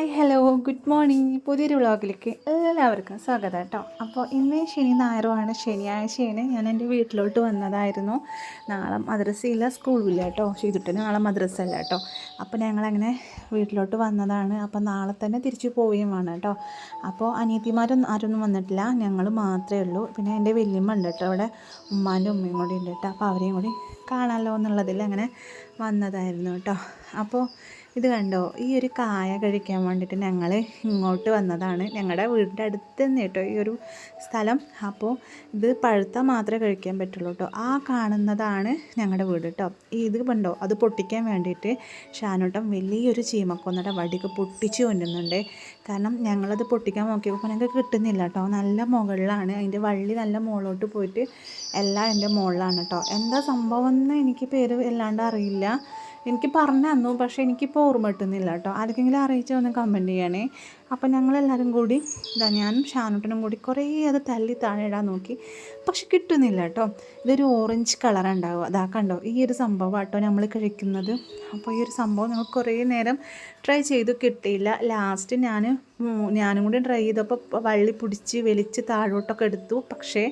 Hi hello good morning പുതിയൊരു വ്ളോഗിലേക്ക് എല്ലാവർക്കും സ്വാഗതം കേട്ടോ അപ്പോൾ ഇന്ന് ശനി ഞായറുമാണ്. ശനിയാഴ്ചയാണ് ഞാൻ എന്റെ വീട്ടിലോട്ട് വന്നതായിരുന്നു. നാളെ മദ്രസയില്ല സ്കൂളില്ല കേട്ടോ ചെയ്തിട്ട് നാളെ മദ്രസ അല്ല കേട്ടോ അപ്പോൾ ഞങ്ങളങ്ങനെ വീട്ടിലോട്ട് വന്നതാണ്. അപ്പോൾ നാളെ തന്നെ തിരിച്ചു പോവുകയും വേണം കേട്ടോ അപ്പോൾ അനിയത്തിമാരൊന്നും ആരൊന്നും വന്നിട്ടില്ല. ഞങ്ങൾ മാത്രമേ ഉള്ളൂ. പിന്നെ എന്റെ വല്യമ്മ ഉണ്ട് കേട്ടോ അവിടെ. ഉമ്മാന്റെ ഉമ്മയും കൂടി ഉണ്ട് കേട്ടോ അപ്പോൾ അവരെയും കൂടി കാണാമല്ലോ എന്നുള്ളതിൽ അങ്ങനെ വന്നതായിരുന്നു കേട്ടോ അപ്പോൾ ഇത് കണ്ടോ? ഈ ഒരു കായ കഴിക്കാൻ വേണ്ടിയിട്ട് ഞങ്ങൾ ഇങ്ങോട്ട് വന്നതാണ്. ഞങ്ങളുടെ വീടിന്റെ അടുത്ത് തന്നെ കേട്ടോ ഈ ഒരു സ്ഥലം. അപ്പോൾ ഇത് പഴുത്ത മാത്രമേ കഴിക്കാൻ പറ്റുള്ളൂ കേട്ടോ ആ കാണുന്നതാണ് ഞങ്ങളുടെ വീട് കേട്ടോ ഇത് കണ്ടോ? അത് പൊട്ടിക്കാൻ വേണ്ടിയിട്ട് ഷാനോട്ടം വലിയൊരു ചീമക്കൊന്നയുടെ വടിക്ക് പൊട്ടിച്ച് കൊണ്ടുവന്നുണ്ട് കാരണം ഞങ്ങളത് പൊട്ടിക്കാൻ നോക്കിയപ്പോൾ ഞങ്ങൾക്ക് കിട്ടുന്നില്ല കേട്ടോ നല്ല മുകളിലാണ്. അതിന്റെ വള്ളി നല്ല മുകളിലോട്ട് പോയിട്ട് എല്ലാം എന്റെ മുകളിലാണ് കേട്ടോ എന്താ സംഭവം എന്ന് എനിക്ക് പേര് അല്ലാണ്ട് അറിയില്ല. എനിക്ക് പറഞ്ഞു തന്നു പക്ഷേ എനിക്കിപ്പോൾ ഓർമ്മ കിട്ടുന്നില്ല കേട്ടോ. ആർക്കെങ്കിലും അറിയിച്ചു ഒന്ന് കമന്റ് ചെയ്യണേ. അപ്പോൾ ഞങ്ങളെല്ലാവരും കൂടി ഇതാ ഞാനും ഷാനുട്ടനും കൂടി കുറേ അത് തല്ലി താഴെ ഇടാൻ നോക്കി. പക്ഷെ കിട്ടുന്നില്ല കേട്ടോ. ഇതൊരു ഓറഞ്ച് കളർ ഉണ്ടാവുക. അതാ കണ്ടോ ഈ ഒരു സംഭവം കേട്ടോ നമ്മൾ കഴിക്കുന്നത്. അപ്പോൾ ഈ ഒരു സംഭവം ഞങ്ങൾ കുറേ നേരം ട്രൈ ചെയ്തു കിട്ടിയില്ല. ലാസ്റ്റ് ഞാൻ ഞാനും കൂടി ട്രൈ ചെയ്തപ്പോൾ വള്ളി പിടിച്ച് വലിച്ച് താഴോട്ടൊക്കെ എടുത്തു. പക്ഷേ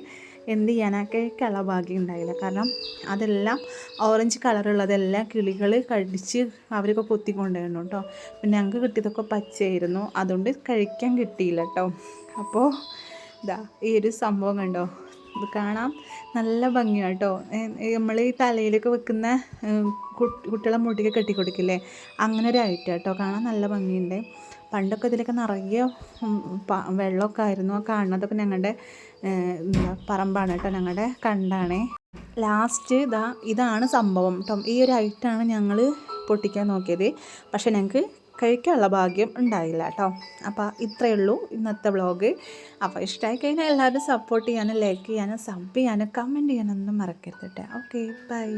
എന്ത് ചെയ്യാനൊക്കെ ഭാഗ്യം ഉണ്ടായില്ല. കാരണം അതെല്ലാം ഓറഞ്ച് കളറുള്ളതെല്ലാം കിളികൾ കടിച്ച് അവരൊക്കെ കൊത്തിക്കൊണ്ടായിരുന്നു കേട്ടോ പിന്നെ ഞങ്ങൾക്ക് കിട്ടിയതൊക്കെ പച്ചയായിരുന്നു. അതുകൊണ്ട് കഴിക്കാൻ കിട്ടിയില്ല കേട്ടോ അപ്പോൾ ഇതാ ഈ ഒരു സംഭവം കണ്ടോ? ഇത് കാണാം. നല്ല ഭംഗിയാണ് കേട്ടോ നമ്മൾ ഈ തലയിലൊക്കെ വെക്കുന്ന കുട്ടികളെ മുട്ടിക്ക് കെട്ടിക്കൊടുക്കില്ലേ? അങ്ങനെ ഒരു ഐറ്റം കേട്ടോ കാണാൻ നല്ല ഭംഗിയുണ്ട്. പണ്ടൊക്കെ ഇതിലൊക്കെ നിറയെ വെള്ളമൊക്കെ ആയിരുന്നു ആ കാണുന്നതൊക്കെ ഞങ്ങളുടെ പറമ്പാണ് കേട്ടോ ഞങ്ങളുടെ കണ്ടാണേ. ലാസ്റ്റ് ഇതാ ഇതാണ് സംഭവം. കേട്ടോ ഈ ഒരു ഐറ്റാണ് ഞങ്ങൾ പൊട്ടിക്കാൻ നോക്കിയത്. പക്ഷേ ഞങ്ങൾക്ക് കഴിക്കാനുള്ള ഭാഗ്യം ഉണ്ടായില്ല കേട്ടോ അപ്പോൾ ഇത്രയേ ഉള്ളൂ ഇന്നത്തെ വ്ളോഗ് അപ്പോൾ ഇഷ്ടമായി കഴിഞ്ഞാൽ എല്ലാവരും സപ്പോർട്ട് ചെയ്യാനും ലൈക്ക് ചെയ്യാനും സബ് ചെയ്യാനും കമന്റ് ചെയ്യാനൊന്നും മറക്കരുത് കേട്ടോ ഓക്കെ ബൈ